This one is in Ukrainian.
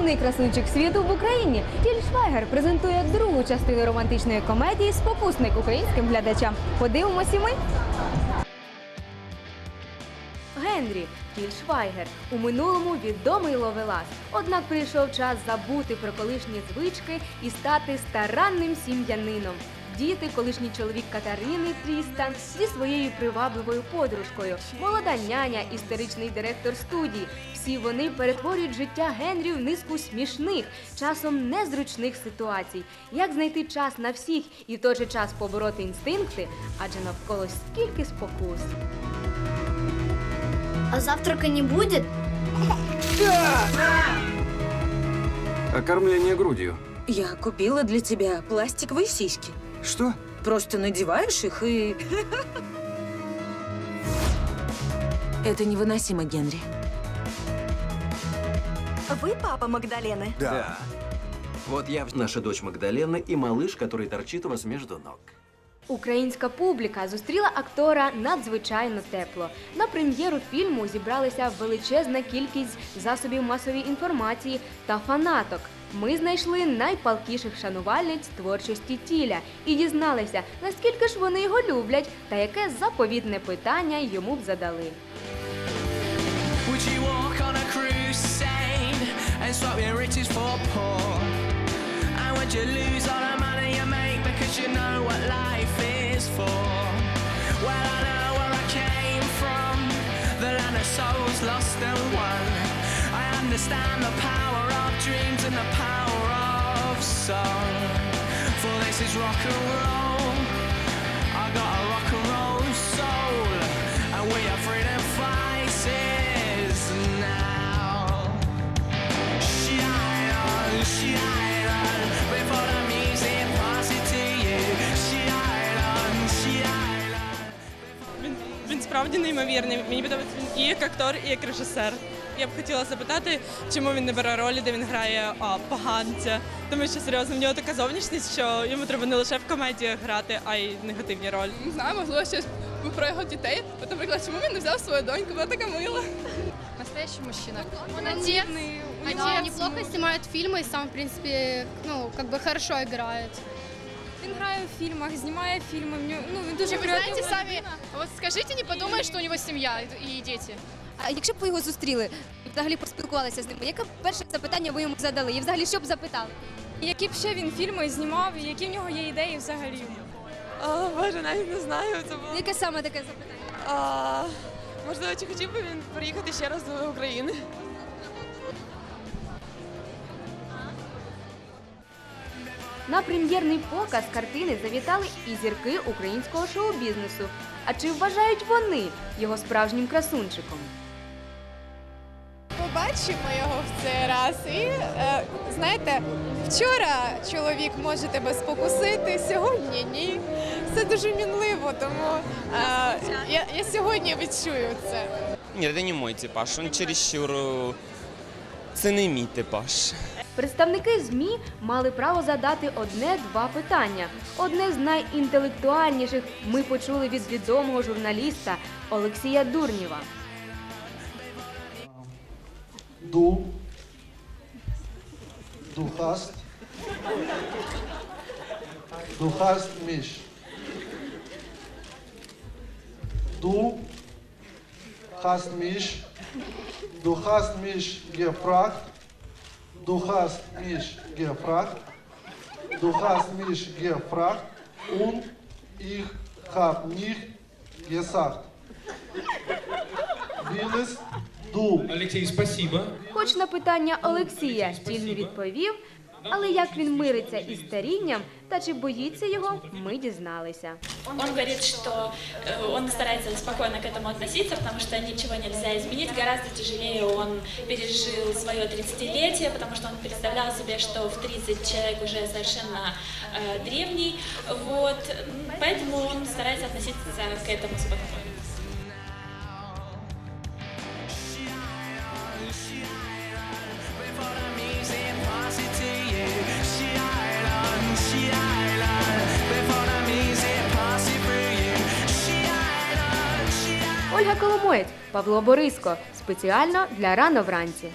Головний красунчик світу в Україні Тіль Швайгер презентує другу частину романтичної комедії Спокусник українським глядачам. Подивимось і ми. Генрі Тіль Швайгер у минулому відомий ловелас. Однак прийшов час забути про колишні звички і стати старанним сім'янином. Діти, колишній чоловік Катерини Трістан зі своєю привабливою подружкою, молода няня, історичний директор студії. Всі вони перетворюють життя Генрі в низку смішних, часом незручних ситуацій. Як знайти час на всіх і в той же час побороти інстинкти, адже навколо стільки спокус. А завтрака не будет? Окормление грудью. Я купила для тебя пластиковые сиськи. Что? Просто надеваешь их и... Это невыносимо, Генри. Вы папа Магдалены? Да. Вот я, наша дочь Магдалена и малыш, который торчит у вас между ног. Українська публіка зустріла актора надзвичайно тепло. На прем'єру фільму зібралася величезна кількість засобів масової інформації та фанаток. Ми знайшли найпалкіших шанувальниць творчості тіля і дізналися, наскільки ж вони його люблять та яке заповітне питання йому б задали. Souls lost and won. I understand the power of dreams and the power of song. For this is rock and roll. I got a rock and roll soul, and we are freedom fighters now. Shine on, shine on, before the music passes to you. Shine on, shine on. Він, він справді неймовірний. Мені подобається він і як актор, і як режисер. Я б хотіла запитати, чому він не бере ролі, де він грає а, поганця. Тому що серйозно в нього така зовнішність, що йому треба не лише в комедіях грати, а й негативні ролі. Не знаю, можливо, щось про його дітей. От, наприклад, чому він не взяв свою доньку? Вона така мила. Настоящий мужчина. Он отец. Да, неплохо снимает фильмы и сам, в принципе, ну, как бы хорошо играет. Він грає в фільмах, знімає фільми. Ну, він дуже Ви знаєте самі, от скажіть, не подумає, що у нього сім'я і діти. А якщо б ви його зустріли і взагалі поспілкувалися з ним, яке перше запитання ви йому задали? І взагалі що б запитали? Які б ще він фільми знімав, і які в нього є ідеї взагалі. О, Боже, навіть не знаю. Це було. Яке саме таке запитання? А, можливо, чи хотів би він приїхати ще раз до України? На прем'єрний показ картини завітали і зірки українського шоу-бізнесу. А чи вважають вони його справжнім красунчиком? Побачимо його в цей раз. І е, знаєте, вчора чоловік може тебе спокусити, сьогодні ні. Це дуже мінливо, тому е, я, я сьогодні відчую це. Нет, это не мой типаж. Он чересчур... э, Це не мій типаж. Представники ЗМІ мали право задати одне-два питання. Одне з найінтелектуальніших ми почули від відомого журналіста Олексія Дурнєва. Du. Du hast. Du hast mich. Du hast mich. Du hast mich gefragt. Du hast mich gefragt. Du hast mich gefragt. Und ich habe nicht gesagt. Willst du? Алексей, спасибо. Хоч на питання Олексія Тіль не відповів, але як він мириться із старінням та чи боїться його, ми дізналися. Он говорит, что э, он старается спокойно к этому относиться, потому что ничего нельзя изменить. Гораздо тяжелее он пережил свое 30-летие, потому что он представлял себе, что в 30 человек уже совершенно э, древний. Вот. М, Поэтому он старается относиться к этому спокойно. Ольга Коломоєць, Павло Бориско. Спеціально для рано вранці.